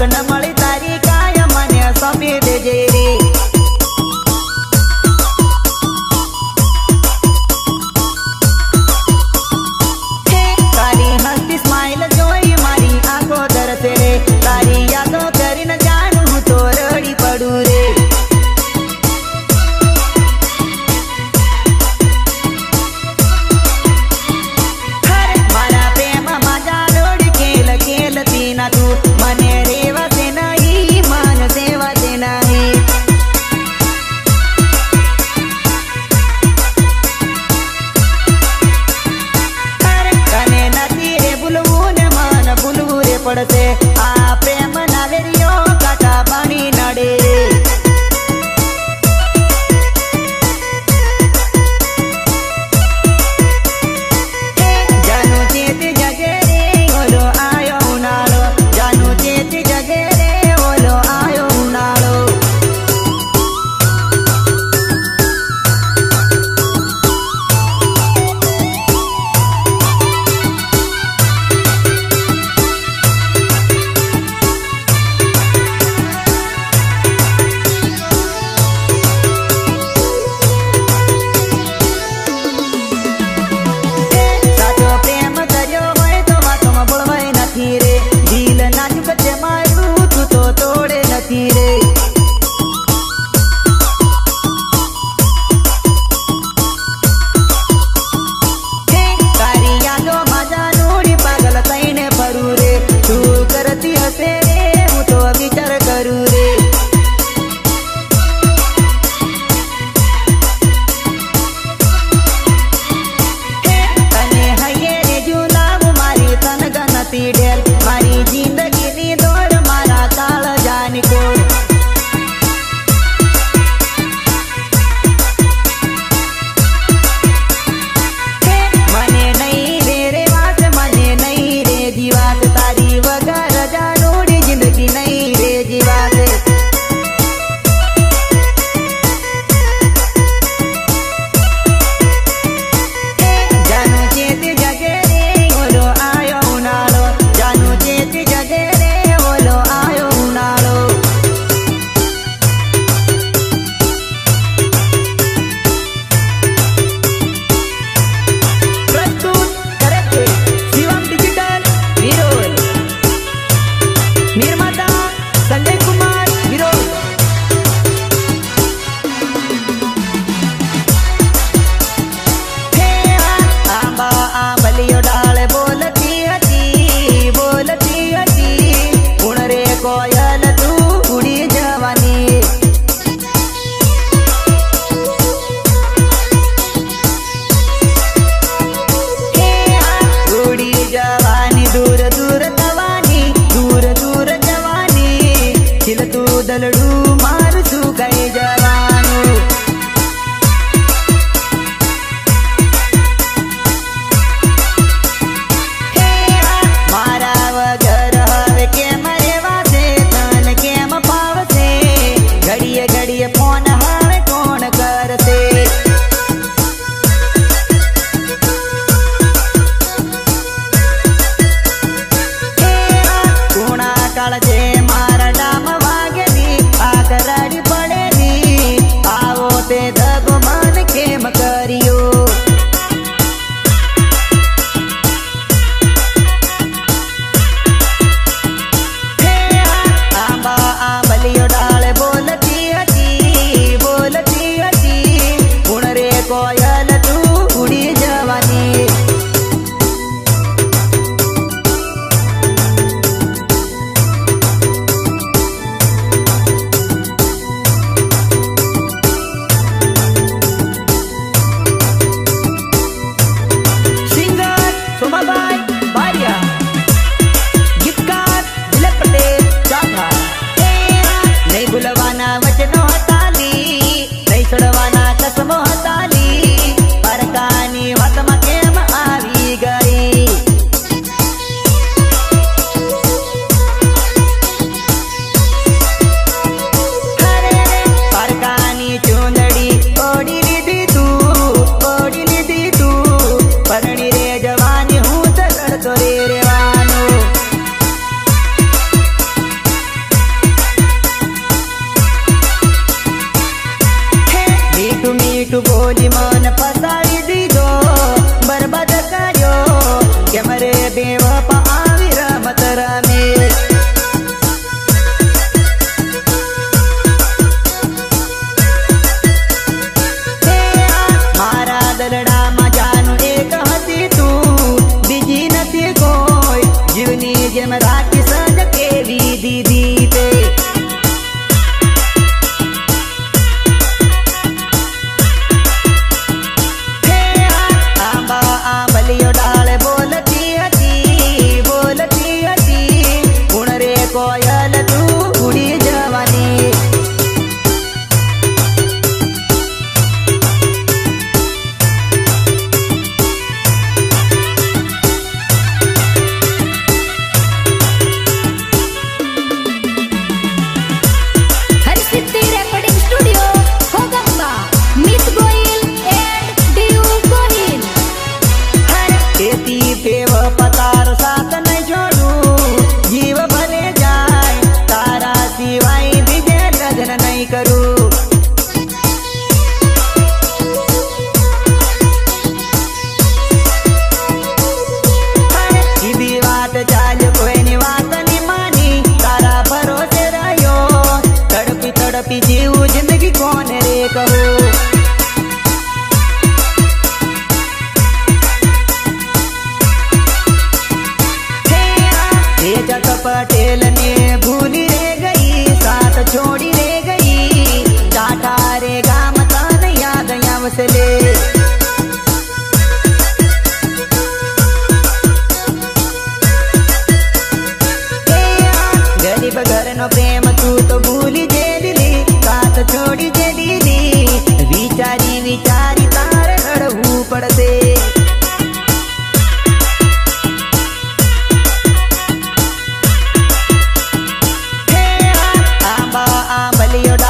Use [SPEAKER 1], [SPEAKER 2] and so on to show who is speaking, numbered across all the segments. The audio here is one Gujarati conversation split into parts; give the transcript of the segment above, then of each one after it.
[SPEAKER 1] gonna દૂર દૂર થવાની દૂર દૂર જવાની દિલ તું દલડું મારું શું કઈ જવાનું મારા વગર હવે કેમ રેવાશે તન કેમ ભાવશે ઘડીએ ઘડીએ ફોન હવે કોણ કરશે പോലിമാന പ When you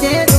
[SPEAKER 1] te